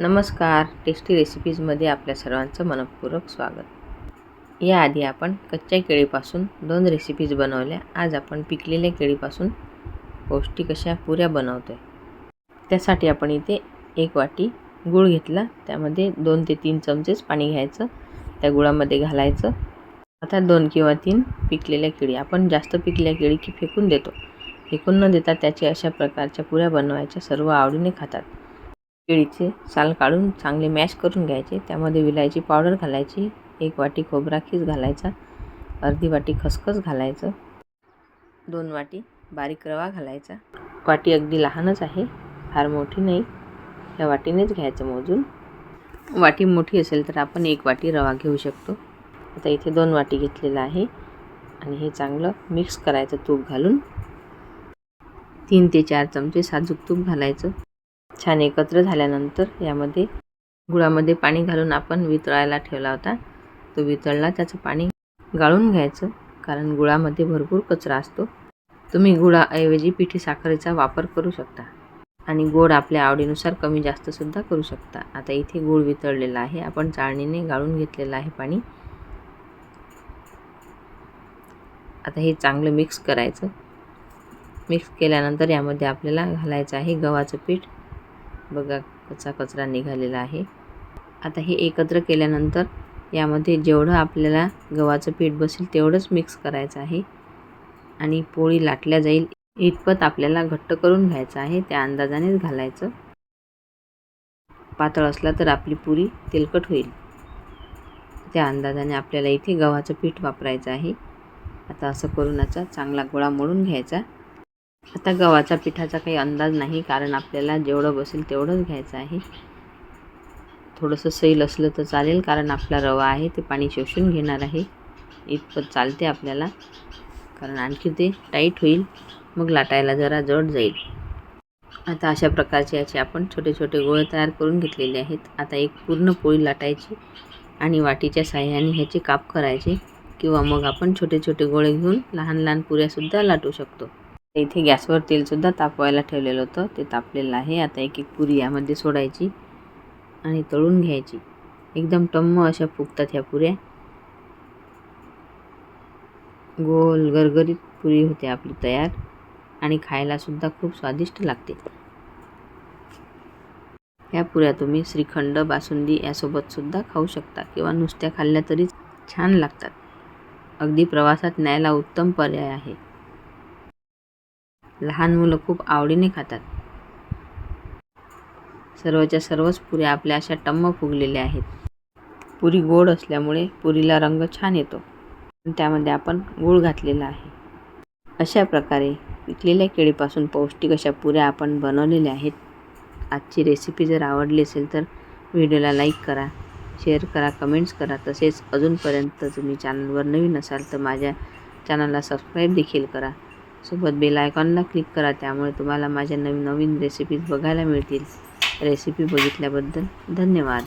नमस्कार. टेस्टी रेसिपीजमध्ये आपल्या सर्वांचं मनपूर्वक स्वागत. याआधी आपण कच्च्या केळीपासून दोन रेसिपीज बनवल्या. आज आपण पिकलेल्या केळीपासून पौष्टिक अशा पुऱ्या बनवतो आहे त्यासाठी आपण इथे एक वाटी गूळ घेतला. त्यामध्ये दोन ते तीन चमचेच पाणी घ्यायचं. त्या गुळामध्ये घालायचं. आता दोन किंवा तीन पिकलेल्या केळी. आपण जास्त पिकलेल्या केळी की फेकून देतो. फेकून न देता त्याची अशा प्रकारच्या पुऱ्या बनवायच्या सर्व आवडीने खातात. केळीचे साल काढून चांगले मॅश करून घ्यायचे. त्यामध्ये विलायची पावडर घालायची एक वाटी खोबरा खीस घालायचा अर्धी वाटी खसखस घालायचं दोन वाटी बारीक रवा घालायचा. वाटी अगदी लहानच आहे फार मोठी नाही. या वाटीनेच घ्यायचं मोजून. वाटी मोठी असेल तर आपण एक वाटी रवा घेऊ शकतो. आता इथे दोन वाटी घेतलेलं आहे आणि हे चांगलं मिक्स करायचं तूप घालून. तीन ते चार चमचे साजूक तूप घालायचं. छान एकत्र झाल्यानंतर यामध्ये गुळामध्ये पाणी घालून आपण वितळायला ठेवला होता. तो वितळला त्याचं पाणी गाळून घ्यायचं कारण गुळामध्ये भरपूर कचरा असतो. तुम्ही गुळाऐवजी पिठी साखरेचा वापर करू शकता आणि गोड आपल्या आवडीनुसार कमी जास्तसुद्धा करू शकता. आता इथे गूळ वितळलेला आहे. आपण चाळणीने गाळून घेतलेलं आहे पाणी. आता हे चांगलं मिक्स करायचं. मिक्स केल्यानंतर यामध्ये आपल्याला घालायचं आहे गव्हाचं पीठ. बघा कचा कचरा निघालेला आहे. आता हे एकत्र केल्यानंतर यामध्ये जेवढं आपल्याला गव्हाचं पीठ बसेल तेवढंच मिक्स करायचं आहे. आणि पोळी लाटल्या जाईल इतपत आपल्याला घट्ट करून घ्यायचं आहे त्या अंदाजानेच घालायचं. पातळ असला तर आपली पुरी तेलकट होईल. त्या अंदाजाने आपल्याला इथे गव्हाचं पीठ वापरायचं आहे. आता असं करून याचा चांगला गोळा मोडून घ्यायचा. आता गव्हाच्या पिठाचा काही अंदाज नाही कारण आपल्याला जेवढं बसेल तेवढंच घ्यायचं आहे. थोडंसं सैल असलं तर चालेल कारण आपला रवा आहे ते पाणी शोषून घेणार आहे. इतपत चालते आपल्याला कारण आणखी ते टाईट होईल मग लाटायला जरा जड जाईल. आता अशा प्रकारचे याचे आपण छोटे छोटे गोळे तयार करून घेतलेले आहेत. आता एक पूर्ण पोळी लाटायची आणि वाटीच्या साह्याने ह्याचे काप करायचे किंवा मग आपण छोटे छोटे गोळे घेऊन लहान लहान पुऱ्यासुद्धा लाटू शकतो. इथे गॅसवर तेलसुद्धा तापवायला ठेवलेलं होतं. ते तापलेलं आहे. आता एक एक पुरी यामध्ये सोडायची आणि तळून घ्यायची. एकदम टम्म अशा फुगतात ह्या पुऱ्या. गोल गरगरीत पुरी होते आपली तयार आणि खायलासुद्धा खूप स्वादिष्ट लागते. ह्या पुऱ्या तुम्ही श्रीखंड बासुंदी यासोबतसुद्धा खाऊ शकता किंवा नुसत्या खाल्ल्या तरी छान लागतात. अगदी प्रवासात न्यायला उत्तम पर्याय आहे. लहान मुलं खूप आवडीने खातात. सर्वच्या सर्वच पुऱ्या आपल्या अशा टम्म फुगलेल्या आहेत. पुरी गोड असल्यामुळे पुरीला रंग छान येतो. त्यामध्ये आपण गूळ घातलेला आहे. अशा प्रकारे पिकलेल्या केळीपासून पौष्टिक अशा पुऱ्या आपण बनवलेल्या आहेत. आजची रेसिपी जर आवडली असेल तर व्हिडिओला लाईक करा शेअर करा कमेंट्स करा. तसेच अजूनपर्यंत तुम्ही चॅनलवर नवीन असाल तर माझ्या चॅनलला सबस्क्राईब देखील करा. सोबत बेल आयकॉनला क्लिक करा. त्यामुळे तुम्हाला माझ्या नवीन नवीन रेसिपीज बघायला मिळतील. रेसिपी बघितल्याबद्दल धन्यवाद.